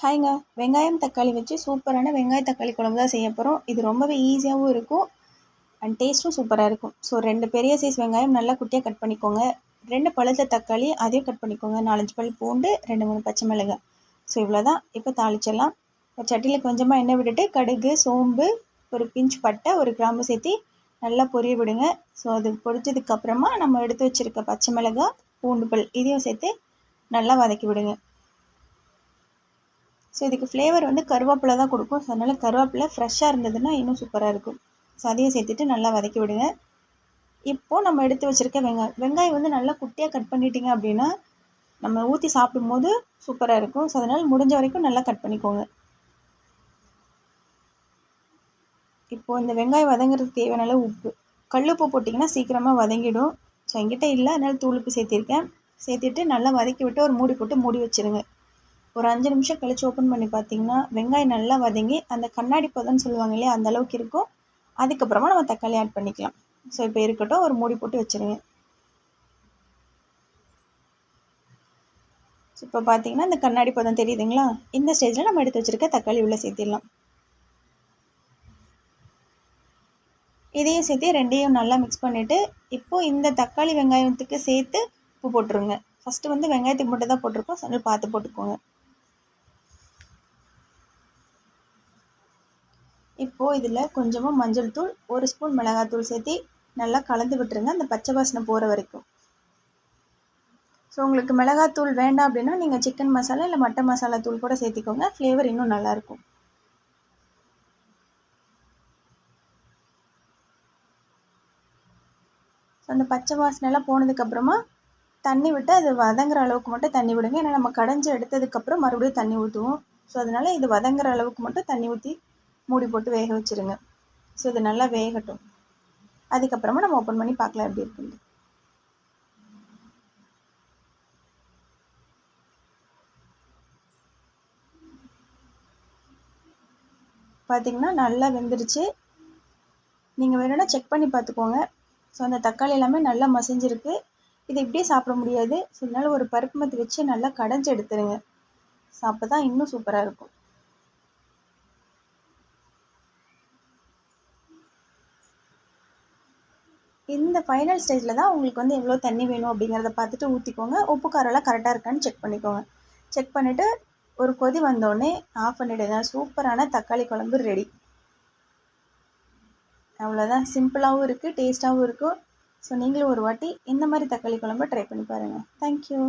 ஹாய்ங்க. வெங்காயம் தக்காளி வச்சு சூப்பரான வெங்காய தக்காளி குழம்பு தான் செய்ய போகிறோம் இது ரொம்பவே ஈஸியாகவும் இருக்கும் அண்ட் டேஸ்ட்டும் சூப்பராக இருக்கும். ஸோ ரெண்டு பெரிய சைஸ் வெங்காயம் நல்லா குட்டியாக கட் பண்ணிக்கோங்க. ரெண்டு பழுத்த தக்காளி அதையும் கட் பண்ணிக்கோங்க. நாலஞ்சு பல் பூண்டு ரெண்டு மூணு பச்சை மிளகாய். ஸோ இவ்வளோ தான் இப்போ தாளிச்சிடலாம். சட்டியில் கொஞ்சமாக எண்ணெய் விட்டுட்டு கடுகு சோம்பு ஒரு பிஞ்ச் பட்டை ஒரு கிராம்பு சேர்த்தி நல்லா பொரிய விடுங்க. ஸோ அது பொரிச்சதுக்கப்புறமா நம்ம எடுத்து வச்சுருக்க பச்சை மிளகாய் பூண்டு பல் இதையும் சேர்த்து நல்லா வதக்கி விடுங்க. ஸோ இதுக்கு ஃப்ளேவர் வந்து கருவேப்பிலை தான் கொடுக்கும். ஸோ அதனால் கருவேப்பிலை ஃப்ரெஷ்ஷாக இருந்ததுன்னா இன்னும் சூப்பராக இருக்கும். ஸோ அதையும் சேர்த்துட்டு நல்லா வதக்கி விடுங்க. இப்போது நம்ம எடுத்து வச்சுருக்க வெங்காயம் வெங்காயம் வந்து நல்லா குட்டியாக கட் பண்ணிட்டீங்க அப்படின்னா நம்ம ஊற்றி சாப்பிடும்போது சூப்பராக இருக்கும். ஸோ அதனால் முடிஞ்ச வரைக்கும் நல்லா கட் பண்ணிக்கோங்க. இப்போது இந்த வெங்காயம் வதங்குறதுக்கு தேவையான அளவு உப்பு. கல்லுப்பு போட்டிங்கன்னா சீக்கிரமாக வதங்கிடும். ஸோ என்கிட்ட இல்லை. அதனால் தூளுப்பு சேர்த்திருக்கேன். சேர்த்துட்டு நல்லா வதக்கி விட்டு ஒரு மூடி போட்டு மூடி வச்சுருங்க. ஒரு அஞ்சு நிமிஷம் கழித்து ஓப்பன் பண்ணி பார்த்தீங்கன்னா வெங்காயம் நல்லா வதங்கி அந்த கண்ணாடி பதம்னு சொல்லுவாங்க இல்லையா அந்த அளவுக்கு இருக்கும். அதுக்கப்புறமா நம்ம தக்காளி ஆட் பண்ணிக்கலாம். ஸோ இப்போ இருக்கட்டும் ஒரு மூடி போட்டு வச்சுருங்க. ஸோ இப்போ பார்த்தீங்கன்னா இந்த கண்ணாடி பதம் தெரியுதுங்களா? இந்த ஸ்டேஜில் நம்ம எடுத்து வச்சுருக்க தக்காளி உள்ளே சேர்த்திடலாம். இதையும் சேர்த்து ரெண்டையும் நல்லா மிக்ஸ் பண்ணிவிட்டு இப்போது இந்த தக்காளி வெங்காயத்துக்கு சேர்த்து உப்பு போட்டுருங்க. ஃபஸ்ட்டு வந்து வெங்காயத்துக்கு மட்டும் தான் போட்டிருக்கோம் கொஞ்சம் பார்த்து போட்டுக்கோங்க. இப்போது இதில் கொஞ்சமாக மஞ்சள் தூள் ஒரு ஸ்பூன் மிளகாத்தூள் சேர்த்து நல்லா கலந்து விட்டுருங்க அந்த பச்சை வாசனை போகிற வரைக்கும். ஸோ உங்களுக்கு மிளகாத்தூள் வேண்டாம் அப்படின்னா நீங்கள் சிக்கன் மசாலா இல்லை மட்டன் மசாலா தூள் கூட சேர்த்திக்கோங்க ஃப்ளேவர் இன்னும் நல்லாயிருக்கும் ஸோ அந்த பச்சை வாசனைலாம் போனதுக்கப்புறமா தண்ணி விட்டு அது வதங்குற அளவுக்கு மட்டும் தண்ணி விடுங்க. ஏன்னா நம்ம கடைஞ்சி எடுத்ததுக்கப்புறம் மறுபடியும் தண்ணி ஊற்றுவோம் ஸோ அதனால் இது வதங்குற அளவுக்கு மட்டும் தண்ணி ஊற்றி மூடி போட்டு வேக வச்சுருங்க. ஸோ இது நல்லா வேகட்டும். அதுக்கப்புறமா நம்ம ஓப்பன் பண்ணி பார்க்கலாம் எப்படி இருக்குது பார்த்திங்கன்னா நல்லா வெந்துருச்சு. நீங்கள் வேணும்னா செக் பண்ணி பார்த்துக்கோங்க. ஸோ அந்த தக்காளி எல்லாமே நல்லா மசிஞ்சிருக்கு. இது இப்படியே சாப்பிட முடியாது. ஸோ இதனால் ஒரு பருப்பு மத்து வச்சு நல்லா கடைஞ்சி எடுத்துருங்க. ஸோ அப்போ தான் இன்னும் சூப்பராக இருக்கும். இந்த ஃபைனல் ஸ்டேஜில் தான் உங்களுக்கு வந்து எவ்வளோ தண்ணி வேணும் அப்படிங்கிறத பார்த்துட்டு ஊற்றிக்கோங்க உப்பு காரெல்லாம் கரெக்டாக இருக்கான்னு செக் பண்ணிக்கோங்க. செக் பண்ணிவிட்டு ஒரு கொதி வந்தோடனே ஆஃப் பண்ணிவிடுங்க சூப்பரான தக்காளி குழம்பு ரெடி அவ்வளோதான் சிம்பிளாகவும் இருக்குது டேஸ்ட்டாகவும் இருக்கும். ஸோ நீங்களும் ஒரு வாட்டி இந்த மாதிரி தக்காளி குழம்பு ட்ரை பண்ணி பாருங்கள் தேங்க்யூ